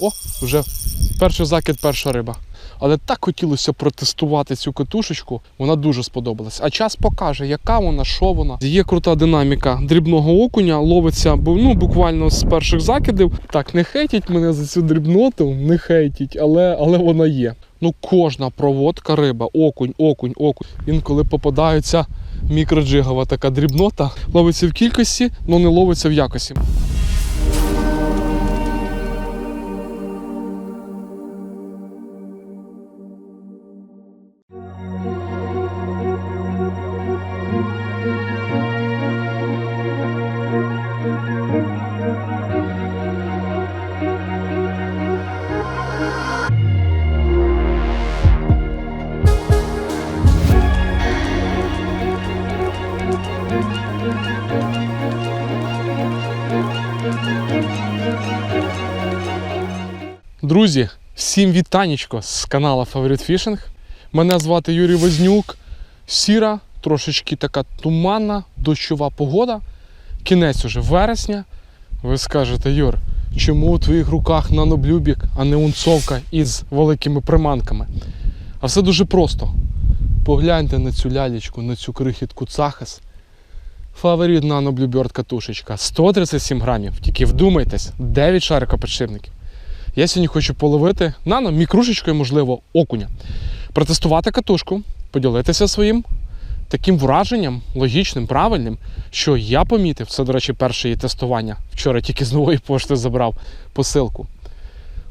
О, вже перший закид, перша риба. Але так хотілося протестувати цю катушечку, вона дуже сподобалась. А час покаже, яка вона, що вона. Є крута динаміка дрібного окуня, ловиться ну, буквально з перших закидів. Так, не хейтіть мене за цю дрібноту, не хейтіть, але, але вона є. Ну, кожна проводка риба, окунь, окунь, окунь. Інколи попадається мікроджигова така дрібнота, ловиться в кількості, але не ловиться в якості. Друзі, всім вітанечко з каналу Favorite Fishing. Мене звати Юрій Вознюк. Сіра, трошечки така туманна, дощова погода. Кінець уже вересня. Ви скажете, Юр, чому у твоїх руках наноблюбік, а не унцовка із великими приманками? А все дуже просто. Погляньте на цю лялечку, на цю крихітку цахас. Фаворит наноблюберт катушечка 137 грамів. Тільки вдумайтесь, 9 шарикоподшипників. Я сьогодні хочу половити нано мікрушечкою, можливо, окуня. Протестувати катушку, поділитися своїм таким враженням, логічним, правильним, що я помітив. Це, до речі, перше її тестування. Вчора тільки з нової пошти забрав посилку.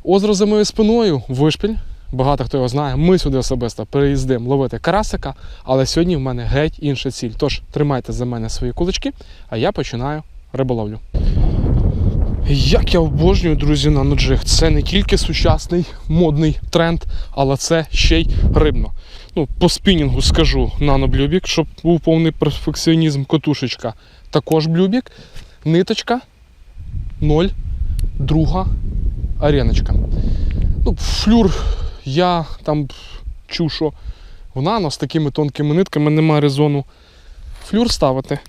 Озеро за моєю спиною, вишпіль. Багато хто його знає. Ми сюди особисто переїздимо ловити карасика, але сьогодні в мене геть інша ціль. Тож тримайте за мене свої кулички, а я починаю риболовлю. Як я обожнюю, друзі, наноджиг. Це не тільки сучасний модний тренд, але це ще й рибно. Ну, по спінінгу скажу наноблюбік, щоб був повний перфекціонізм котушечка. Також блюбік, ниточка 0, друга ареночка. Ну, флюр я там чув, що в нано з такими тонкими нитками немає резону флюр ставити.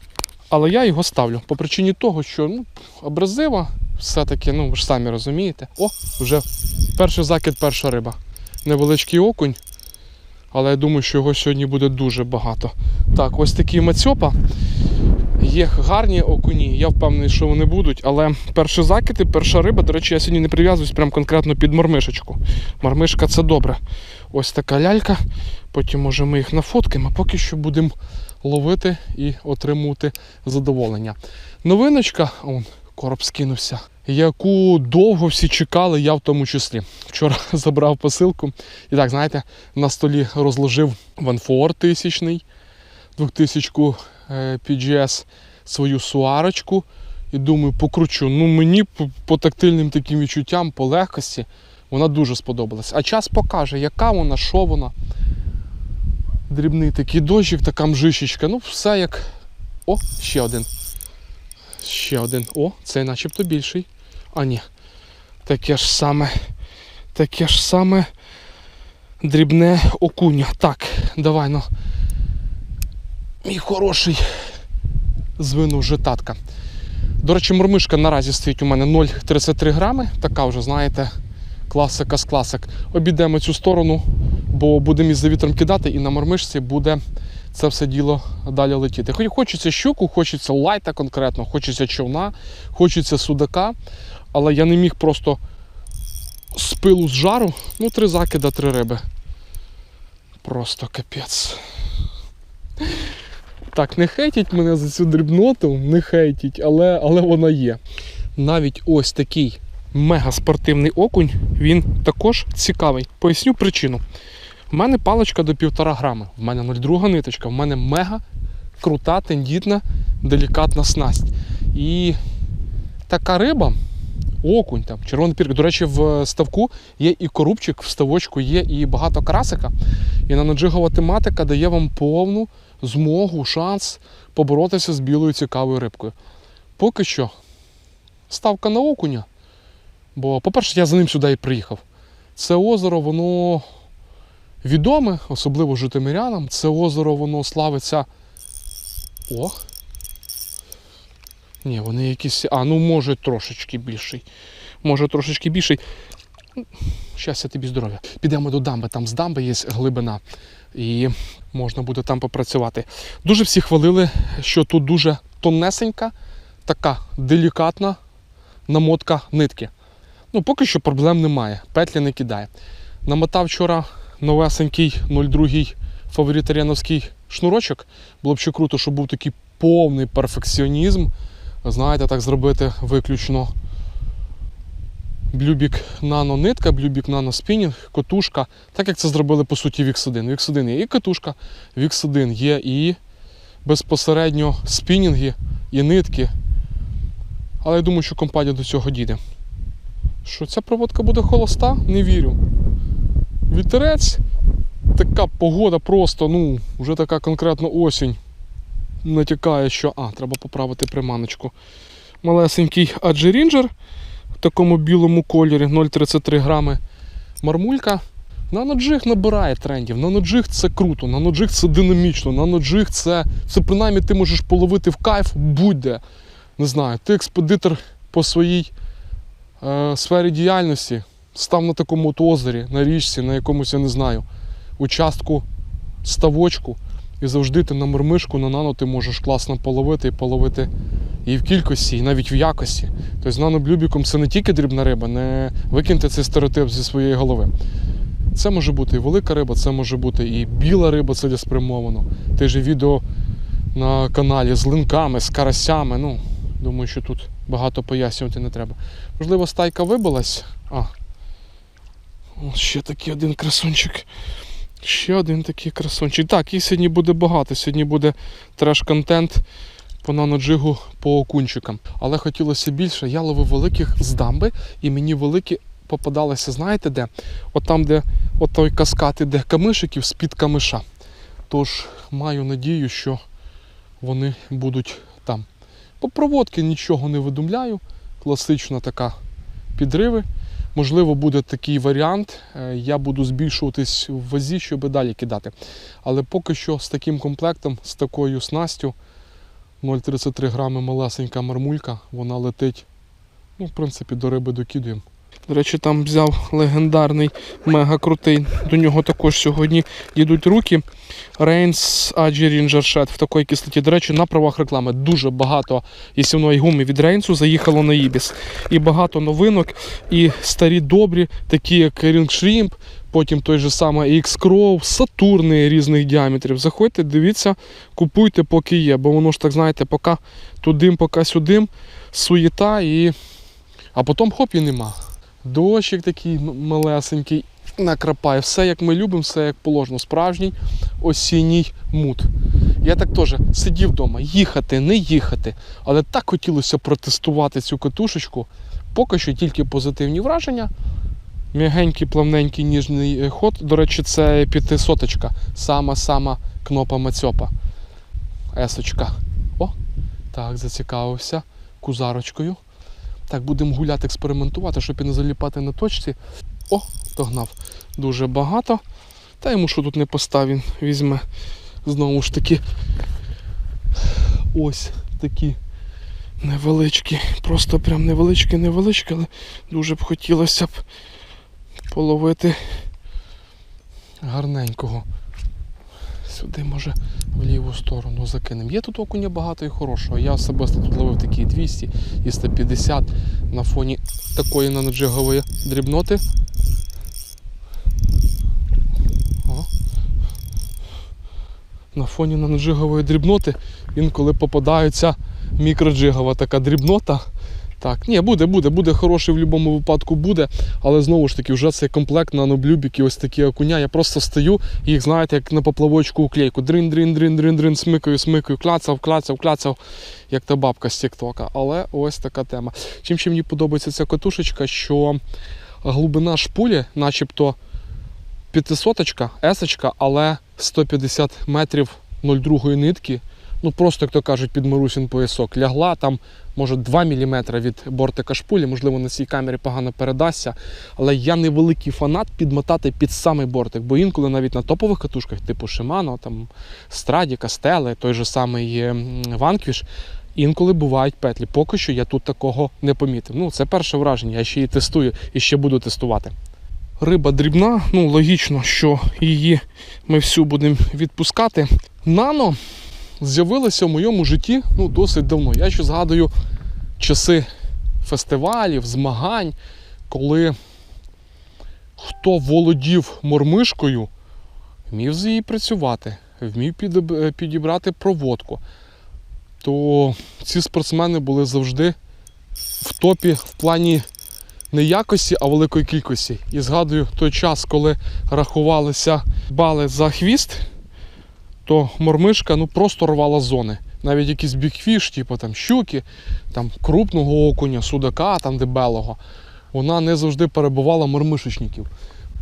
Але я його ставлю по причині того, що ну, абразива все-таки, ну ви ж самі розумієте. О, вже перший закид, перша риба. Невеличкий окунь, але я думаю, що його сьогодні буде дуже багато. Так, ось такі мацьопа. Є гарні окуні, я впевнений, що вони будуть, але перший закид і перша риба, до речі, я сьогодні не прив'язуюсь прям конкретно під мормишечку. Мормишка це добре. Ось така лялька. Потім може ми їх нафоткаємо, а поки що будемо ловити і отримувати задоволення. Новиночка, он, короб скинувся, яку довго всі чекали, я в тому числі. Вчора забрав посилку і так, знаєте, на столі розложив Ванфор тисячний, 2000 е, PGS, свою суарочку. І думаю, покручу. Ну мені по, по тактильним таким відчуттям, по легкості, вона дуже сподобалась. А час покаже, яка вона, що вона. Дрібний такий дощик, така мжишечка. Ну, все як. О, ще один. Ще один. О, цей начебто більший. А ні. Таке ж саме. Таке ж саме дрібне окуня. Так, давай ну. Мій хороший. Звинув вже татка. До речі, мормишка наразі стоїть у мене 0,33 грами. Така вже, знаєте, класика з класик. Обійдемо цю сторону, бо будемо із за вітром кидати, і на мормишці буде це все діло далі летіти. Хоч Хочеться щуку, хочеться лайта конкретно, хочеться човна, хочеться судака, але я не міг просто з пилу з жару, ну, три закида, три риби. Просто капець. Так, не хейтіть мене за цю дрібноту, не хейтіть, але, але вона є. Навіть ось такий мегаспортивний окунь, він також цікавий. Поясню причину. У мене паличка до 1,5 грами, в мене 0,2 ниточка, в мене мега крута, тендітна, делікатна снасть. І така риба, окунь, там, червоний пірк. До речі, в ставку є і корубчик, в ставочку є і багато карасика. І наноджигова тематика дає вам повну змогу, шанс поборотися з білою цікавою рибкою. Поки що ставка на окуня. Бо, по-перше, я за ним сюди і приїхав. Це озеро, воно відоме, особливо житомирянам. Це озеро, воно славиться. О! Ні, вони якісь. А, ну може трошечки більший. Може трошечки більший. Щастя тобі здоров'я. Підемо до дамби. Там з дамби є глибина, і можна буде там попрацювати. Дуже всі хвалили, що тут дуже тонесенька, така делікатна намотка нитки. Ну, поки що проблем немає. Петлі не кидає. Намотав вчора новесенький 02 фаворит аріановський шнурочок. Було б ще круто, щоб був такий повний перфекціонізм. Знаєте, так зробити виключно блюбік нано нитка, блюбік нано спінінг, котушка. Так як це зробили по суті Вікс 1. Вікс 1 є і котушка, Вікс 1 є і безпосередньо спінінги, і нитки. Але я думаю, що компанія до цього дійде. Що ця проводка буде холоста, не вірю. Вітерець, така погода просто, ну, вже така конкретно осінь. Натякає, що. А, треба поправити приманочку. Малесенький аджерінджер в такому білому кольорі 0,33 грами мармулька. Наноджиг набирає трендів. Наноджиг це круто, наноджиг це динамічно, наноджиг це, це принаймні ти можеш половити в кайф будь-де. Не знаю, ти експедитор по своїй е, сфері діяльності, став на такому от озері, на річці, на якомусь, я не знаю, участку, ставочку, і завжди ти на мормишку, на нано ти можеш класно половити і половити і в кількості, і навіть в якості. Тобто наноблюбіком це не тільки дрібна риба, не викиньте цей стереотип зі своєї голови. Це може бути і велика риба, це може бути і біла риба цілеспрямовано. Те ж відео на каналі з линками, з карасями. Ну, думаю, що тут багато пояснювати не треба. Можливо, стайка вибилась. А. Ось ще такий один красунчик. Ще один такий красунчик. Так, їх сьогодні буде багато. Сьогодні буде треш-контент по наноджигу по окунчикам. Але хотілося більше. Я ловив великих з дамби, і мені великі попадалися, знаєте де? От там, де от той каскад іде камишиків з-під камиша. Тож маю надію, що вони будуть там. По проводки нічого не видумляю. Класична така підриви. Можливо, буде такий варіант. е, Я буду збільшуватись в вазі, щоб далі кидати. Але поки що з таким комплектом, з такою снастю, 0,33 грами малесенька мармулька, вона летить, ну, в принципі, до риби докидуємо. До речі, там взяв легендарний, мега крутий. До нього також сьогодні йдуть руки. AG Ranger Shed в такій кислоті. До речі, на правах реклами дуже багато ісівної гуми від Рейнсу заїхало на Ібіс. І багато новинок, і старі добрі, такі як Ring Shrimp, потім той же самий X-Crow, Сатурни різних діаметрів. Заходьте, дивіться, купуйте, поки є, бо воно ж так, знаєте, поки тудим, поки сюдим, суєта, і... а потім хоп і нема. Дощик такий малесенький, накрапає. Все як ми любимо, все як положено. Справжній осінній мут. Я так теж сидів вдома, їхати, не їхати. Але так хотілося протестувати цю катушечку. Поки що тільки позитивні враження. М'ягенький, плавненький, ніжний е, ход. До речі, це п'ятисоточка. Сама-сама кнопа Мацьопа. Есочка. О, так, зацікавився кузарочкою. Так, будемо гуляти, експериментувати, щоб і не заліпати на точці. О, догнав дуже багато. Та йому що тут не постав, він візьме знову ж таки ось такі невеличкі. Просто прям невеличкі, невеличкі, але дуже б хотілося б половити гарненького. Сюди, може, в ліву сторону закинемо. Є тут окуня багато і хорошого. Я особисто тут ловив такі 200 і 150 на фоні такої наноджигової дрібноти. О. На фоні наноджигової дрібноти інколи попадається мікроджигова така дрібнота. Так, ні, буде, буде, буде хороший в будь-якому випадку буде, але знову ж таки, вже цей комплект наноблюбіки, ось такі окуня. Я просто стою їх, знаєте, як на поплавочку уклейку. Дрин, дрин, дрин, дрин, дрин, смикаю, смикаю, кляцав, кляцав, кляцав, як та бабка з Тіктока. Але ось така тема. Чим ще мені подобається ця катушечка, що глибина шпулі, начебто 500 есочка, але 150 метрів 0,2 нитки. Ну просто, як то кажуть, під Марусін поясок лягла там, може 2 мм від бортика шпулі, можливо, на цій камері погано передасться. Але я не великий фанат підмотати під самий бортик, бо інколи навіть на топових катушках, типу Shimano, там Страді, Кастели, той же самий ем, Vanquish, інколи бувають петлі. Поки що я тут такого не помітив. Ну, це перше враження, я ще її тестую і ще буду тестувати. Риба дрібна, ну логічно, що її ми всю будемо відпускати. Нано з'явилося в моєму житті ну, досить давно. Я ще згадую часи фестивалів, змагань, коли хто володів мормишкою, вмів з її працювати, вмів підібрати проводку, то ці спортсмени були завжди в топі в плані не якості, а великої кількості. І згадую той час, коли рахувалися бали за хвіст, то мормишка ну, просто рвала зони. Навіть якісь бікфіш, типу там щуки, там крупного окуня, судака, там дебелого, вона не завжди перебувала мормишечників.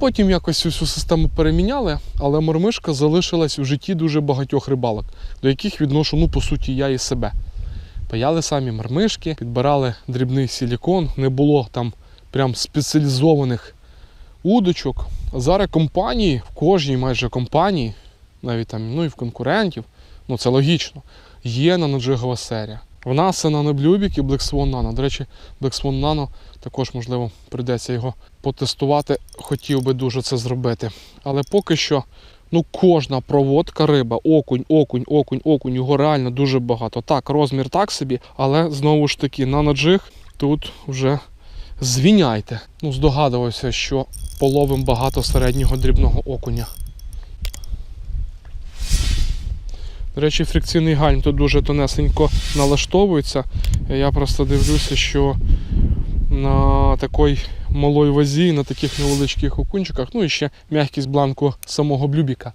Потім якось всю систему переміняли, але мормишка залишилась у житті дуже багатьох рибалок, до яких відношу, ну, по суті, я і себе. Паяли самі мормишки, підбирали дрібний силікон, не було там прям спеціалізованих удочок. Зараз компанії, в кожній майже компанії, навіть там, ну і в конкурентів, ну це логічно, є наноджигова серія. В нас це наноблюбік і Black Swan Nano. До речі, Black Swan Nano також, можливо, прийдеться його потестувати. Хотів би дуже це зробити. Але поки що, ну, кожна проводка риба, окунь, окунь, окунь, окунь, його реально дуже багато. Так, розмір так собі, але знову ж таки, наноджиг тут вже звіняйте. Ну, здогадувався, що половим багато середнього дрібного окуня. До речі, фрикційний гальм тут дуже тонесенько налаштовується. Я просто дивлюся, що на такій малій вазі, на таких невеличких окунчиках, ну і ще м'якість бланку самого блюбіка,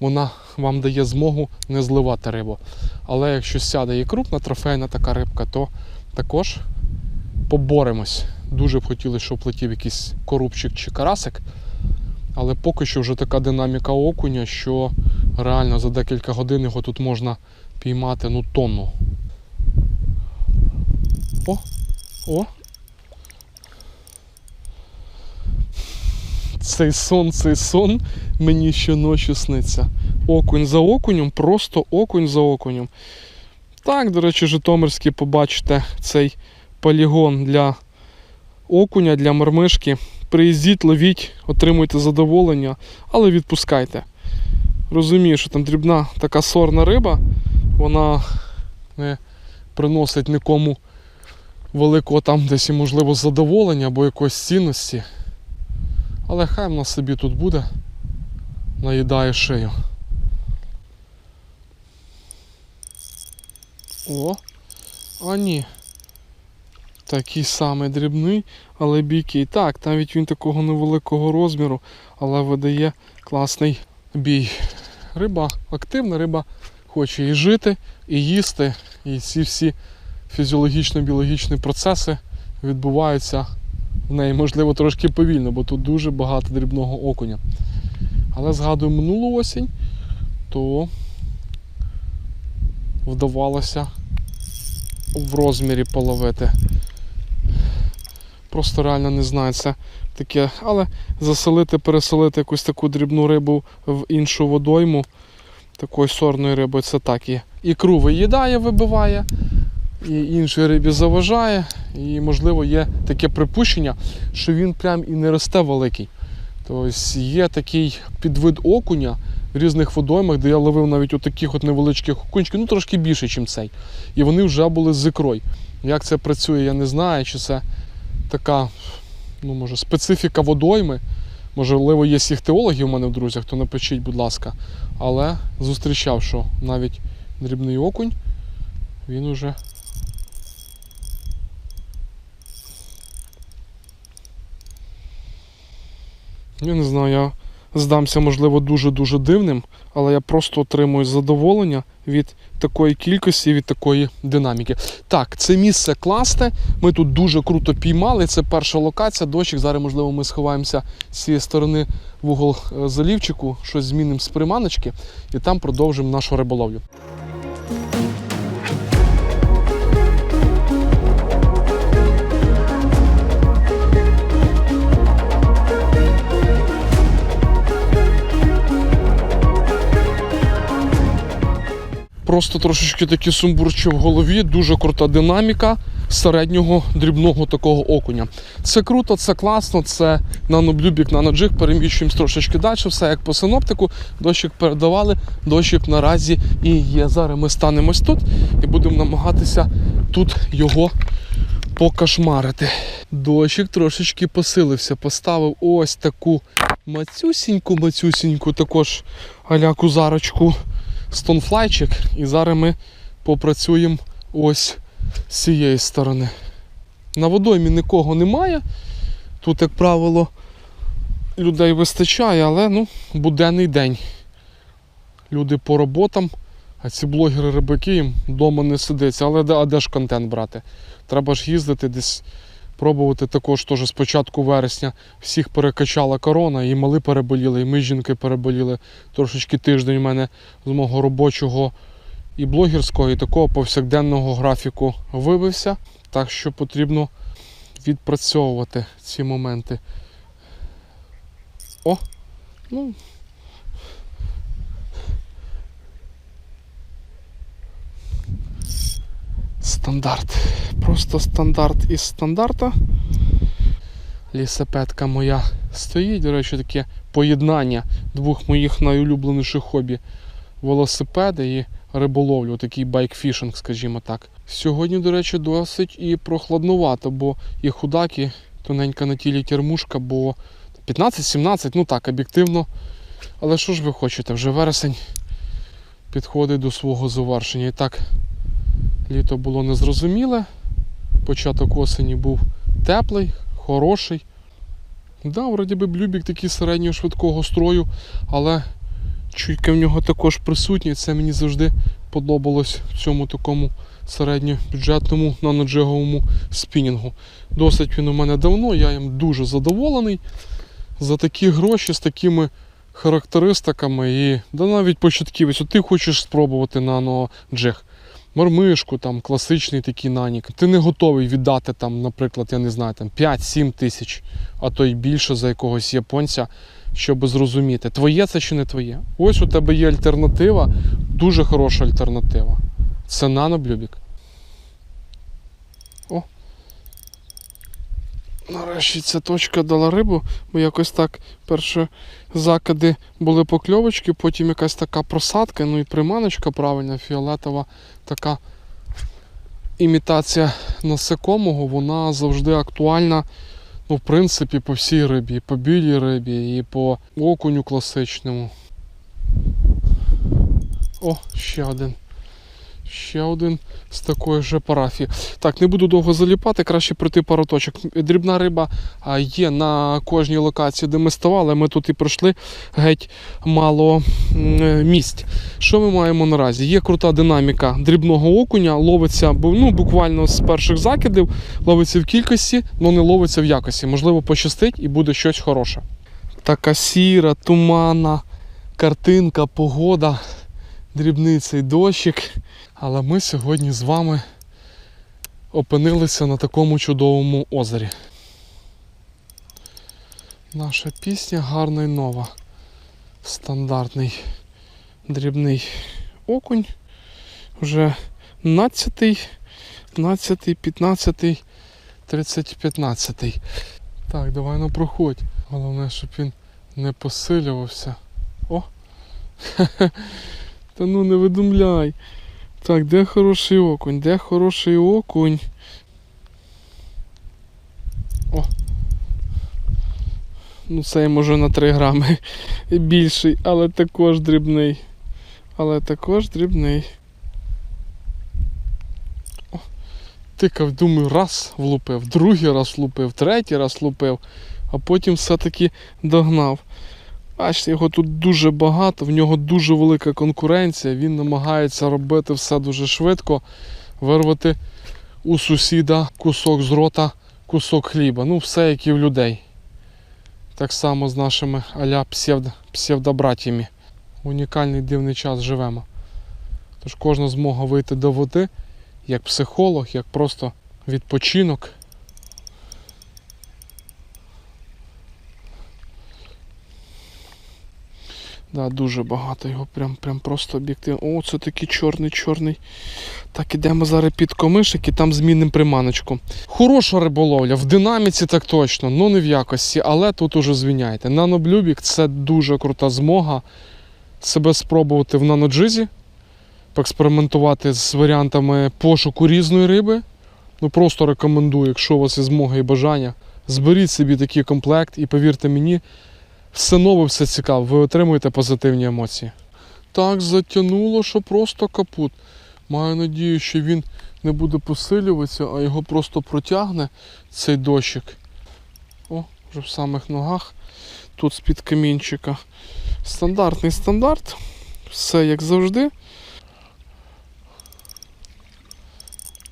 вона вам дає змогу не зливати рибу. Але якщо сяде і крупна трофейна така рибка, то також поборемось. Дуже б хотіли, щоб летів якийсь корубчик чи карасик. Але поки що вже така динаміка окуня, що реально за декілька годин його тут можна піймати ну тонну. О! О! Цей сон, цей сон мені щоночі сниться. Окунь за окунем, просто окунь за окунем. Так, до речі, Житомирський побачите цей полігон для окуня, для мармишки. Приїздіть, ловіть, отримуйте задоволення, але відпускайте. Розумію, що там дрібна така сорна риба, вона не приносить нікому великого там десь і можливо задоволення або якоїсь цінності. Але хай вона собі тут буде, наїдає шию. О, а ні. Такий самий дрібний, але бійкий. Так, навіть він такого невеликого розміру, але видає класний бій. Риба активна, риба хоче і жити, і їсти. І ці всі фізіологічно-біологічні процеси відбуваються в неї, можливо, трошки повільно, бо тут дуже багато дрібного окуня. Але згадую минулу осінь, то вдавалося в розмірі половити. Просто реально не знаю, це таке. Але заселити, переселити якусь таку дрібну рибу в іншу водойму, такої сорної риби, це так є. Ікру виїдає, вибиває, і іншій рибі заважає. І, можливо, є таке припущення, що він прям і не росте великий. Тобто є такий підвид окуня в різних водоймах, де я ловив навіть у таких от невеличких окунчиків, ну трошки більше, ніж цей. І вони вже були з ікрою. Як це працює, я не знаю, чи це така, ну може, специфіка водойми. Можливо, є сіхтеологи у мене в друзях, то напишіть, будь ласка. Але зустрічав, що навіть дрібний окунь, він уже. Я не знаю, я здамся, можливо, дуже-дуже дивним, але я просто отримую задоволення від такої кількості, від такої динаміки. Так, це місце класне. Ми тут дуже круто піймали. Це перша локація. Дощик. Зараз, можливо, ми сховаємося з цієї сторони в угол е, залівчику, щось змінимо з приманочки, і там продовжимо нашу риболовлю. Просто трошечки такі сумбурчі в голові, дуже крута динаміка. середнього дрібного такого окуня. Це круто, це класно, це наноблюбік, наноджиг, переміщуємо трошечки далі, все як по синоптику. Дощик передавали, дощик наразі і є. Зараз ми станемось тут і будемо намагатися тут його покашмарити. Дощик трошечки посилився, поставив ось таку мацюсіньку, мацюсіньку, також аляку зарочку стонфлайчик. І зараз ми попрацюємо ось з цієї сторони. На водоймі нікого немає. Тут, як правило, людей вистачає, але ну, буденний день. Люди по роботам, а ці блогери рибаки їм вдома не сидиться. Але а де ж контент брати? Треба ж їздити десь, пробувати також теж з початку вересня. Всіх перекачала корона, і мали переболіли, і ми жінки переболіли. Трошечки тиждень у мене з мого робочого і блогерського, і такого повсякденного графіку вибився. Так що потрібно відпрацьовувати ці моменти. О! Ну. Стандарт. Просто стандарт із стандарта. Лісопедка моя стоїть. До речі, таке поєднання двох моїх найулюбленіших хобі велосипеди і риболовлю, такий байкфішинг, скажімо так. Сьогодні, до речі, досить і прохладнувато, бо і худак, і тоненька на тілі термушка, бо 15-17, ну так, об'єктивно. Але що ж ви хочете, вже вересень підходить до свого завершення. І так, літо було незрозуміле, початок осені був теплий, хороший. Да, вроді би блюбік такий середнього швидкого строю, але чуйка в нього також присутні. Це мені завжди подобалось в цьому такому середньобюджетному наноджиговому спінінгу. Досить він у мене давно, я їм дуже задоволений. За такі гроші з такими характеристиками і да навіть початківець. Ти хочеш спробувати наноджиг. Мармишку, там, класичний такий нанік. Ти не готовий віддати, там, наприклад, я не знаю, там 5-7 тисяч, а то й більше за якогось японця, щоб зрозуміти, твоє це чи не твоє. Ось у тебе є альтернатива, дуже хороша альтернатива. Це наноблюбік. О. Нарешті ця точка дала рибу, бо якось так перші закиди були покльовочки, потім якась така просадка, ну і приманочка правильна, фіолетова така імітація насекомого, вона завжди актуальна, ну, в принципі, по всій рибі, по білій рибі, і по окуню класичному. О, ще один. Ще один з такої ж парафії. Так, не буду довго заліпати, краще пройти пару точок. Дрібна риба є на кожній локації, де ми ставали. Ми тут і пройшли геть мало е, місць. Що ми маємо наразі? Є крута динаміка дрібного окуня, ловиться ну, буквально з перших закидів, ловиться в кількості, але не ловиться в якості. Можливо, пощастить і буде щось хороше. Така сіра, туманна картинка, погода, дрібний цей дощик. Але ми сьогодні з вами опинилися на такому чудовому озері. Наша пісня гарна й нова. Стандартний дрібний окунь. Вже 12, 15, 15, 30, 15. Так, давай ну проходь. Головне, щоб він не посилювався. О! Та ну не видумляй. Так, де хороший окунь? Де хороший окунь? О. Ну, цей може на 3 грами більший, але також дрібний. Але також дрібний. О. Тикав, думаю, раз влупив, другий раз влупив, третій раз влупив, а потім все-таки догнав. Бачите, його тут дуже багато, в нього дуже велика конкуренція, він намагається робити все дуже швидко, вирвати у сусіда кусок з рота, кусок хліба. Ну, все як і в людей. Так само з нашими аля псевдо, псевдобратіями. Унікальний дивний час живемо. Тож кожна змога вийти до води, як психолог, як просто відпочинок. Да, дуже багато його, прям, прям просто об'єктивно. О, це такий чорний, чорний. Так, ідемо зараз під комишик і там змінимо приманочку. Хороша риболовля, в динаміці так точно, ну не в якості, але тут уже звіняйте. Наноблюбік це дуже крута змога себе спробувати в наноджизі, поекспериментувати з варіантами пошуку різної риби. Ну просто рекомендую, якщо у вас є змога і бажання, зберіть собі такий комплект і повірте мені, все нове, все цікаве, ви отримуєте позитивні емоції. Так затягнуло, що просто капут. Маю надію, що він не буде посилюватися, а його просто протягне цей дощик. О, вже в самих ногах. Тут з-під камінчика. Стандартний стандарт. Все як завжди.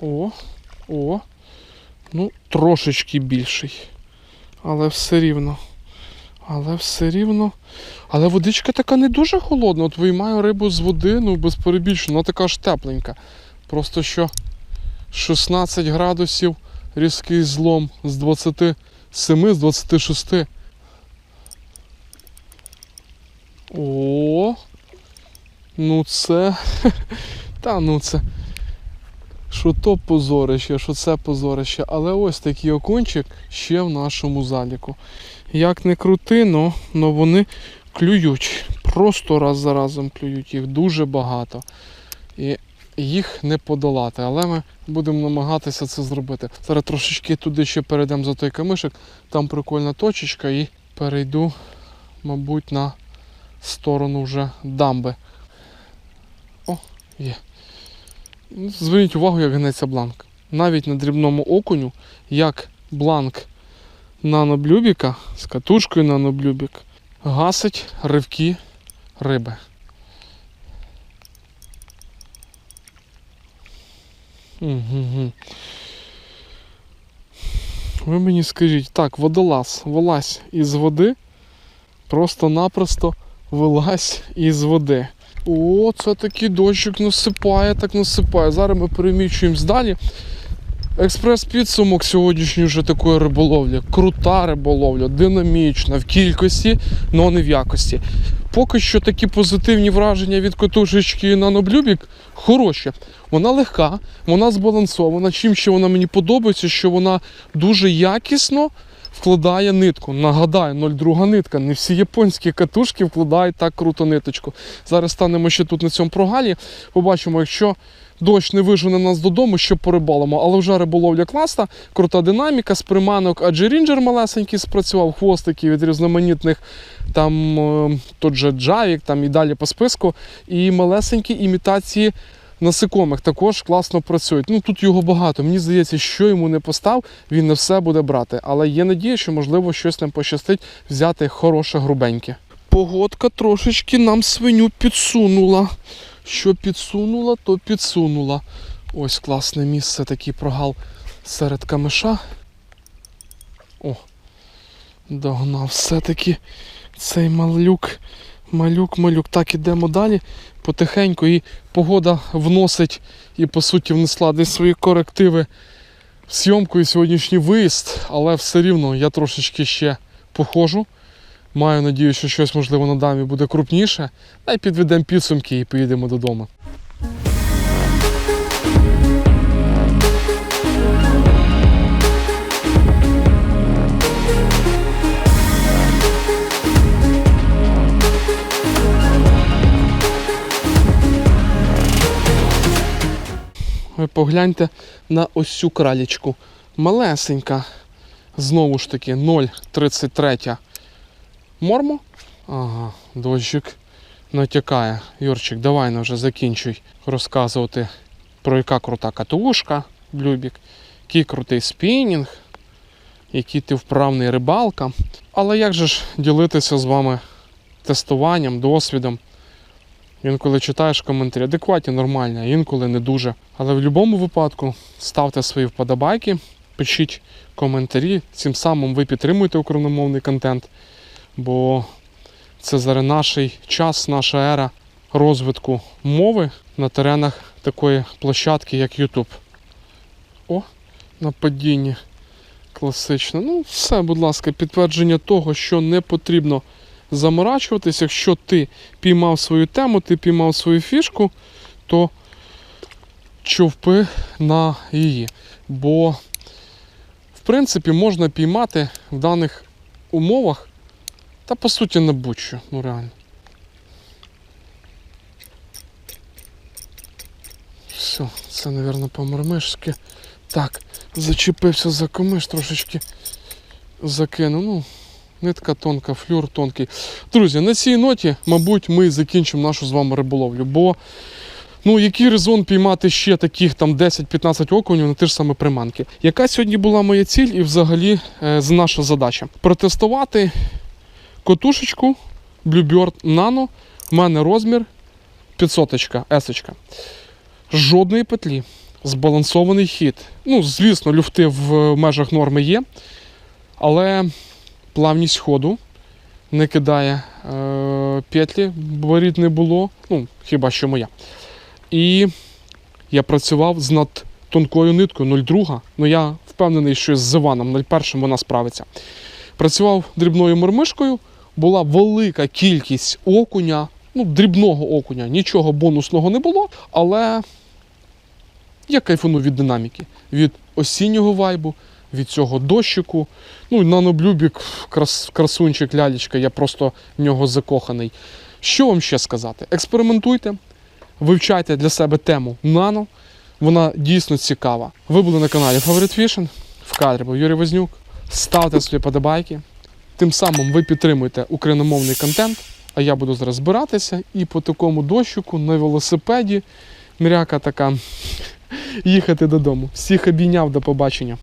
О, о. Ну, трошечки більший. Але все рівно. Але все рівно. Але водичка така не дуже холодна. От виймаю рибу з води, ну без перебільшення, вона така ж тепленька. Просто що 16 градусів різкий злом з 27, з 26. О, ну це. Та ну це. Що то позорище, що це позорище. Але ось такий окунчик ще в нашому заліку. Як не крути, но, но вони клюють. Просто раз за разом клюють їх дуже багато. І їх не подолати. Але ми будемо намагатися це зробити. Зараз трошечки туди ще перейдемо за той камишик. Там прикольна точечка і перейду, мабуть, на сторону вже дамби. О, є. Зверніть увагу, як гнеться бланк. Навіть на дрібному окуню, як бланк наноблюбіка з катушкою наноблюбік гасить ривки риби. Ви мені скажіть, так, водолаз, вилазь із води, просто-напросто вилазь із води. О, це такий дощик насипає, так насипає. Зараз ми перемічуємось далі. Експрес-підсумок сьогоднішньої вже такої риболовлі. Крута риболовля, динамічна, в кількості, але не в якості. Поки що такі позитивні враження від котушечки наноблюбік хороші. Вона легка, вона збалансована. Чим ще вона мені подобається, що вона дуже якісно вкладає нитку. Нагадаю, 0,2 нитка. Не всі японські катушки вкладають так круто ниточку. Зараз станемо ще тут на цьому прогалі. Побачимо, якщо дощ не вижене нас додому, що порибалимо. Але вже риболовля класна, крута динаміка з приманок, адже рінджер малесенький спрацював, хвостики від різноманітних там е, тот же джавік, там і далі по списку. І малесенькі імітації насекомих також класно працюють. Ну тут його багато. Мені здається, що йому не постав, він не все буде брати. Але є надія, що можливо щось нам пощастить взяти хороше грубеньке. Погодка трошечки нам свиню підсунула. Що підсунула, то підсунула. Ось класне місце, такий прогал серед камиша. О, догнав все-таки цей малюк. Малюк, малюк. Так, ідемо далі потихеньку і погода вносить і по суті внесла десь свої корективи в зйомку і сьогоднішній виїзд, але все рівно я трошечки ще похожу. Маю надію, що щось можливо на дамі буде крупніше. Та й підведемо підсумки і поїдемо додому. Ви погляньте на ось цю кралічку. Малесенька. Знову ж таки 0,33 мормо. Ага, дощик натякає. Юрчик, давай ну вже закінчуй розказувати про яка крута катушка, блюбік, який крутий спінінг, який ти вправний рибалка. Але як же ж ділитися з вами тестуванням, досвідом? Інколи читаєш коментарі, адекватні, нормальні, а інколи не дуже. Але в будь-якому випадку ставте свої вподобайки, пишіть коментарі. Цим самим ви підтримуєте україномовний контент, бо це зараз наш час, наша ера розвитку мови на теренах такої площадки, як YouTube. О, на падінні. Класично. Ну, все, будь ласка, підтвердження того, що не потрібно заморачуватись. Якщо ти піймав свою тему, ти піймав свою фішку, то човпи на її. Бо, в принципі, можна піймати в даних умовах та по суті на будь-що, ну реально. Все, це, мабуть, по-мармишськи. Так, зачепився за комиш, трошечки закинув. Ну, нитка тонка, флюр тонкий. Друзі, на цій ноті, мабуть, ми закінчимо нашу з вами риболовлю. Бо ну, який резон піймати ще таких там 10-15 окунів на ті ж саме приманки? Яка сьогодні була моя ціль і взагалі е, наша задача? Протестувати котушечку Bluebird Nano. У мене розмір 500 есочка. Жодної петлі. Збалансований хід. Ну, звісно, люфти в межах норми є, але плавність ходу не кидає е, петлі, борід не було, ну, хіба що моя. І я працював з надтонкою ниткою 0,2. Ну я впевнений, що з Іваном 0,1 вона справиться. Працював дрібною мормишкою, була велика кількість окуня, ну, дрібного окуня, нічого бонусного не було, але я кайфанув від динаміки, від осіннього вайбу, від цього дощику. Ну і наноблюбік, крас, красунчик, лялечка, я просто в нього закоханий. Що вам ще сказати? Експериментуйте, вивчайте для себе тему нано. Вона дійсно цікава. Ви були на каналі Favorite Fishing. В кадрі був Юрій Вознюк. Ставте свої подобайки. Тим самим ви підтримуєте україномовний контент. А я буду зараз збиратися і по такому дощику на велосипеді. Мряка така їхати додому. Всіх обійняв, до побачення.